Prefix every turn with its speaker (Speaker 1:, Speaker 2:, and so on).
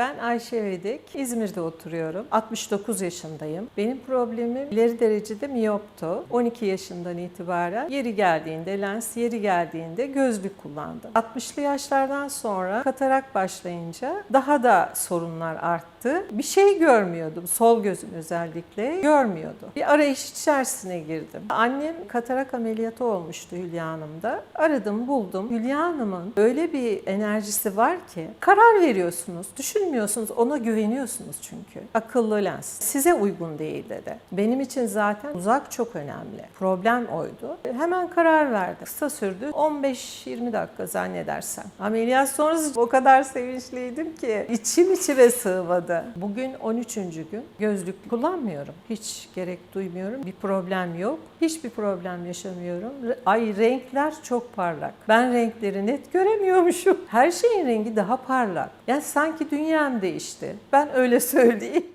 Speaker 1: Ben Ayşe Vedek. İzmir'de oturuyorum. 69 yaşındayım. Benim problemim ileri derecede miyoptu. 12 yaşından itibaren yeri geldiğinde lens, yeri geldiğinde gözlük kullandım. 60'lı yaşlardan sonra katarak başlayınca daha da sorunlar arttı. Bir şey görmüyordum. Sol gözüm özellikle görmüyordu. Bir arayış içerisine girdim. Annem katarak ameliyatı olmuştu Hülya Hanım'da. Aradım, buldum. Hülya Hanım'ın öyle bir enerjisi var ki karar veriyorsunuz, düşünmüyorsunuz, ona güveniyorsunuz çünkü. Akıllı lens. Size uygun değil dedi. Benim için zaten uzak çok önemli. Problem oydu. Hemen karar verdim. Kısa sürdü. 15-20 dakika zannedersem. Ameliyat sonrası o kadar sevinçliydim ki içim içime sığmadı. Bugün 13. gün. Gözlük kullanmıyorum. Hiç gerek duymuyorum. Bir problem yok. Hiçbir problem yaşamıyorum. Ay renkler çok parlak. Ben renkleri net göremiyormuşum. Her şeyin rengi daha parlak. Yani sanki dünyam değişti. Ben öyle söyleyeyim.